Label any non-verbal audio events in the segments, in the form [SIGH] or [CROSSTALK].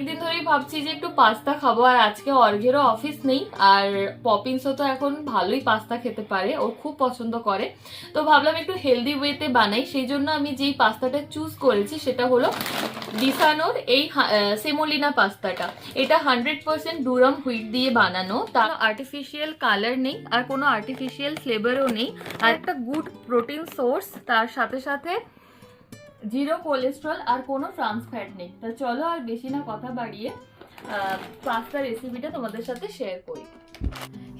একদিন ধরেই ভাবছি যে একটু পাস্তা খাব, আর আজকে অর্ঘেরও অফিস নেই, আর পপিন্সও তো এখন ভালোই পাস্তা খেতে পারে, ও খুব পছন্দ করে। তো ভাবলাম একটু হেলদি ওয়েতে বানাই, সেই জন্য আমি যেই পাস্তাটা চুজ করেছি সেটা হলো ডিসানোর এই সেমোলিনা পাস্তাটা। এটা হান্ড্রেড পার্সেন্ট ডুরাম হুইট দিয়ে বানানো, তার আর্টিফিশিয়াল কালার নেই, আর কোনো আর্টিফিশিয়াল ফ্লেভারও নেই, আর একটা গুড প্রোটিন সোর্স তার সাথে সাথে জিরো কোলেস্ট্রল আর কোনো ট্রান্স ফ্যাট নেই। তা চলো আর বেশি না, কথা বাড়িয়ে পাস্তা রেসিপিটা তোমাদের সাথে শেয়ার করি।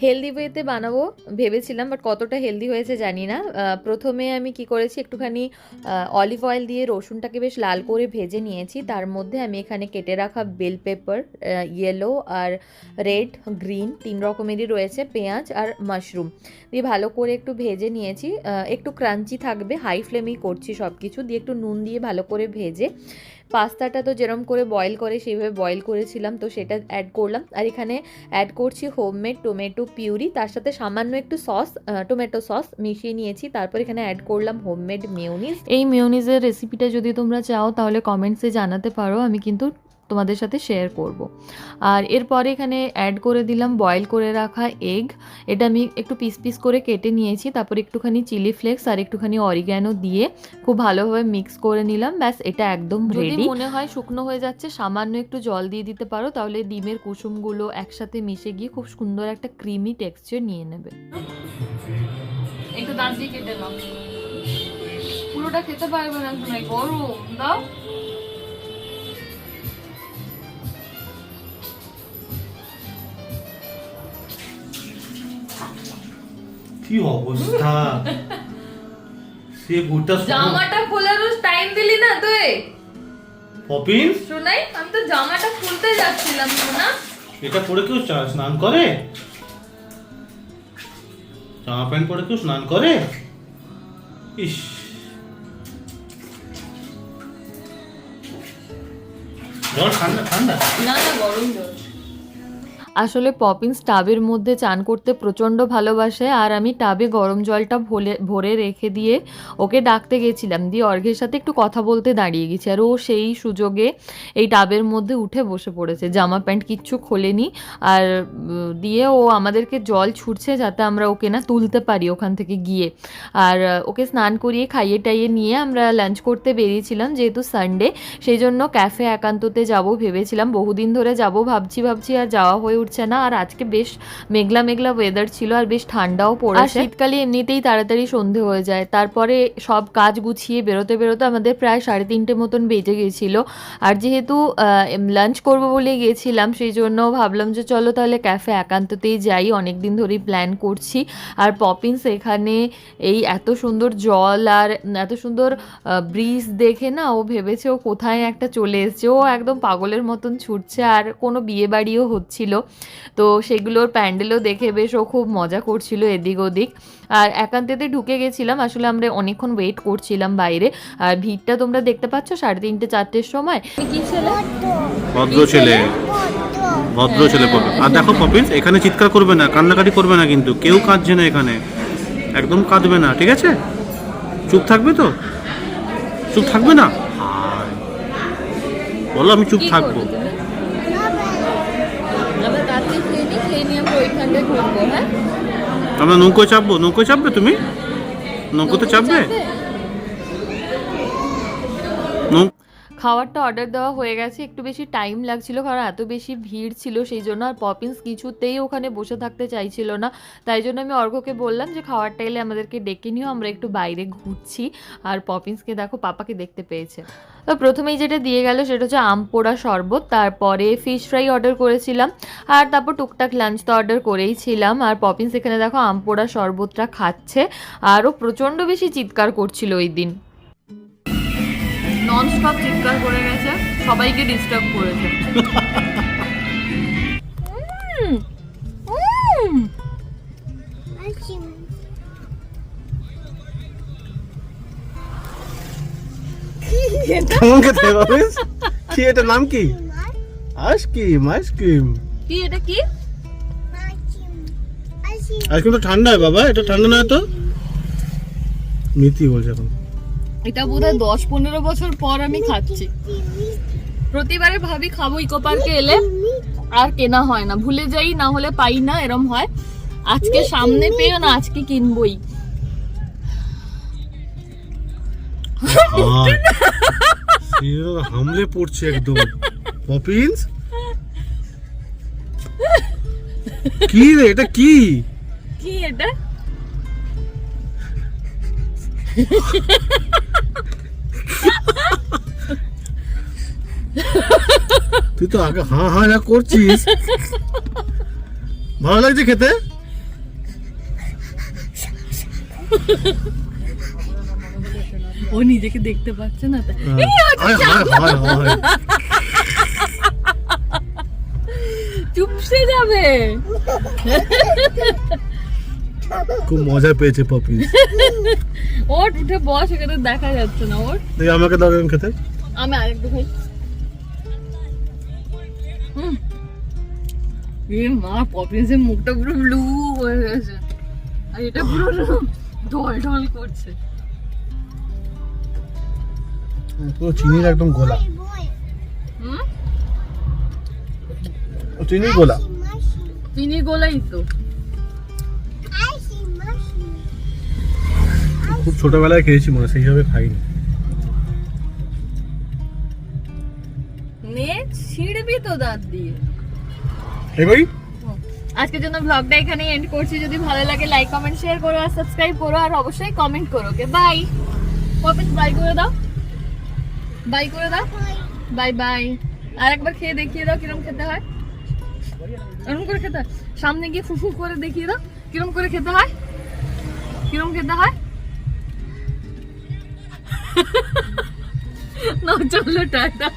হেলদি ওয়েতে বানাবো, ভেবেছিলাম বাট কতটা হেলদি হয়েছে জানি না। প্রথমে আমি কি করেছি, একটুখানি অলিভ অয়েল দিয়ে রসুনটাকে বেশ লাল করে ভেজে নিয়েছি। তার মধ্যে আমি এখানে কেটে রাখা বেল পেপার ইয়েলো আর রেড গ্রিন তিন রকমেরই রয়েছে, পেঁয়াজ আর মাশরুম দিয়ে ভালো করে একটু ভেজে নিয়েছি। একটু ক্রাঞ্চি থাকবে হাই ফ্লেমেই করছি সব কিছু দিয়ে একটু নুন দিয়ে ভালো করে ভেজে পাস্তাটা তো যেরম করে বয়েল করে, সেইভাবে বয়েল করেছিলাম, তো সেটা অ্যাড করলাম। আর এখানে অ্যাড করছি হোমমেড টমেটো পিউরি তার সাথে সামান্য একটু সস টমেটো সস মিশিয়ে নিয়েছি। তারপর এখানে অ্যাড করলাম হোমমেড মেয়োনিজ এই মেয়োনিজের রেসিপিটা যদি তোমরা চাও, তাহলে কমেন্টসে জানাতে পারো। আমি কিন্তু তোমাদের সাথে শেয়ার করব। আর এরপরে এখানে অ্যাড করে দিলাম বয়েল করে রাখা এগ এটা আমি একটু পিস পিস করে কেটে নিয়েছি তারপর একটুখানি চিলি ফ্লেক্স আর একটুখানি অরিগ্যানো দিয়ে খুব ভালোভাবে মিক্স করে নিলাম। ব্যাস এটা একদম রেডি মনে হয় শুকনো হয়ে যাচ্ছে সামান্য একটু জল দিয়ে দিতে পারো তাহলে ডিমের কুসুমগুলো একসাথে মিশে গিয়ে খুব সুন্দর একটা ক্রিমি টেক্সচার নিয়ে নেবে। একটু দাঁত দিয়ে কেটে নাও। পুরোটা খেতে পারবে না তুমি গরম। দাও। কি অবস্থা? সে গোটা জামাটা খোলারও টাইম দিলি না তুই? পপিন? শোনাই আমি তো জামাটা খুলতে যাচ্ছিলাম শোনা। এটা পরে কেউ স্নান করে? জামা প্যান্ট পরে কেউ স্নান করে? ইস। জল ঠান্ডা ঠান্ডা? না না গরম জল। আসলে পপিন্স টাবের মধ্যে চান করতে প্রচণ্ড ভালোবাসে, আর আমি টাবে গরম জলটা ভোলে, ভরে রেখে দিয়ে ওকে ডাকতে গেছিলাম। দিয়ে অর্ঘের সাথে একটু কথা বলতে দাঁড়িয়ে গেছি, আর ও সেই সুযোগে এই টাবের মধ্যে উঠে বসে পড়েছে। জামা প্যান্ট কিচ্ছু খোলেনি, আর দিয়ে ও আমাদেরকে জল ছুটছে যাতে আমরা ওকে না তুলতে পারি ওখান থেকে গিয়ে। আর ওকে স্নান করিয়ে খাইয়ে টাইয়ে নিয়ে আমরা লাঞ্চ করতে বেরিয়েছিলাম, যেহেতু সানডে, সেই জন্য ক্যাফে একান্ততে যাব ভেবেছিলাম। বহুদিন ধরে যাব, ভাবছি ভাবছি, আর যাওয়া হয়ে উঠছে না। আর আজকে বেশ মেঘলা মেঘলা ওয়েদার ছিল আর বেশ ঠান্ডাও পড়েছে। শীতকালে এমনিতেই তাড়াতাড়ি সন্ধে হয়ে যায়। তারপরে সব কাজ গুছিয়ে বেরোতে বেরোতে আমাদের প্রায় সাড়ে তিনটে মতন বেজে গেছিল। আর যেহেতু লাঞ্চ করব বলে গেছিলাম, সেই জন্য ভাবলাম যে চলো তাহলে ক্যাফে একান্ততেই যাই। অনেক দিন ধরেই প্ল্যান করছি। আর পপিন্স এখানে এই এত সুন্দর জল আর এত সুন্দর ব্রিজ দেখে না ও ভেবেছে ও কোথায় একটা চলে এসছে। ও একদম পাগলের মতন ছুটছে আর কোনো বিয়ে বাড়িও হচ্ছিল। তো সেগুলোর প্যান্ডেলও দেখে বেশ ও খুব মজা করছিল এদিক ওদিক। আর একান্তেতে ঢুকে গেছিলাম আসলে আমরা অনেকক্ষণ ওয়েট করছিলাম বাইরে। আর ভিড়টা তোমরা দেখতে পাচ্ছ সাড়ে তিনটে চারটের সময়। কি ছেলে? ভদ্র ছেলে। ভদ্র। ছেলে আর দেখো পপিন এখানে চিৎকার করবে না কান্নাকাটি করবে না কিন্তু কেউ কাঁদছে না এখানে। একদম কাঁদবে না ঠিক আছে? চুপ থাকবে তো? চুপ থাকবে না? বলো আমি চুপ থাকব করবে তুমি? আমরা রাত্রে খেয়ে নিই খেয়ে নিয়ে আমরা ওইখানটায় ঘুরবো হ্যাঁ? আমরা নৌকো চাপবো? নৌকো চাপবে তুমি? নৌকোতে চাপবে? খাবারটা অর্ডার দেওয়া হয়ে গেছে। একটু বেশি টাইম লাগছিল, কারণ এত বেশি ভিড় ছিল, সেই জন্য আর পপিন্স কিছুতেই ওখানে বসে থাকতে চাইছিল না। তাই জন্য আমি অর্ঘকে বললাম যে, খাবারটা এলে আমাদেরকে ডেকে নিও, আমরা একটু বাইরে ঘুরছি। আর পপিন্সকে দেখো, পাপাকে দেখতে পেয়েছে। তো প্রথমেই যেটা দিয়ে গেল, সেটা হচ্ছে আম পোড়া শরবত। তারপরে ফিশ ফ্রাই অর্ডার করেছিলাম, আর তারপর টুকটাক লাঞ্চ তো অর্ডার করেই ছিলাম। আর পপিন্স এখানে দেখো, আম পোড়া শরবতটা খাচ্ছে, আরও প্রচণ্ড বেশি চিৎকার করছিল ওই দিন। নন স্টপ চিৎকার করে গেছে সবাইকে ডিস্টার্ব করেছে। কি এটা? নাম কি? Ice cream ice cream. কি এটা কি? আইসক্রিম তো ঠান্ডা বাবা এটা ঠান্ডা নয় তো? মিথি বলছে এখন। এটা বোধহয় দশ পনেরো বছর পর আমি খাচ্ছি। প্রতিবারে ভাবি খাব ইকো পার্কে এলে আর কেনা হয় না। ভুলে যাই না হলে পাই না এরম হয়। আজকে সামনে পেয়েও না আজকে কিনবই। হামলে পড়ছে একদম। পপিন্স? কি রে এটা কি? কি এটা? তুই তো আগে হা হা না করছিস। ভালো লাগছে খেতে? ও নিজেকে দেখতে পাচ্ছে না হায়। চুপসে যাবে। খুব মজা পেয়েছে পপি। ওট উঠে বস এখানে দেখা যাচ্ছে না ওর আমাকে দাও খেতে। আমি আরেকটু খাই। এ মা পপিন্সের মুখটা পুরো ব্লু হয়ে গেছে। আর এটা পুরো ঢল ঢল করছে। পুরো চিনির একদম গোলা। হুম? গোলা। চিনি গোলাই তো। খুব ছোটবেলায় খেয়েছি মনে হয়, সেইভাবে খাইনি। নে ছিঁড়বি তো দাঁত দিয়ে। আজকের জন্য ব্লগটা এখানে এন্ড করছি। যদি ভালো লাগে লাইক কমেন্ট শেয়ার করো আর সাবস্ক্রাইব করো আর অবশ্যই কমেন্ট করো ওকে বাই পপিস বাই করে দাও। বাই করে দাও। বাই বাই আর একবার খেয়ে দেখিয়ে দাও কিরম খেতে হয়। এরকম করে খেতে হয়। সামনে গিয়ে ফুফু করে দেখিয়ে দাও কিরম করে খেতে হয়। কিরম খেতে হয়। [LAUGHS] না, চলো, টাটা।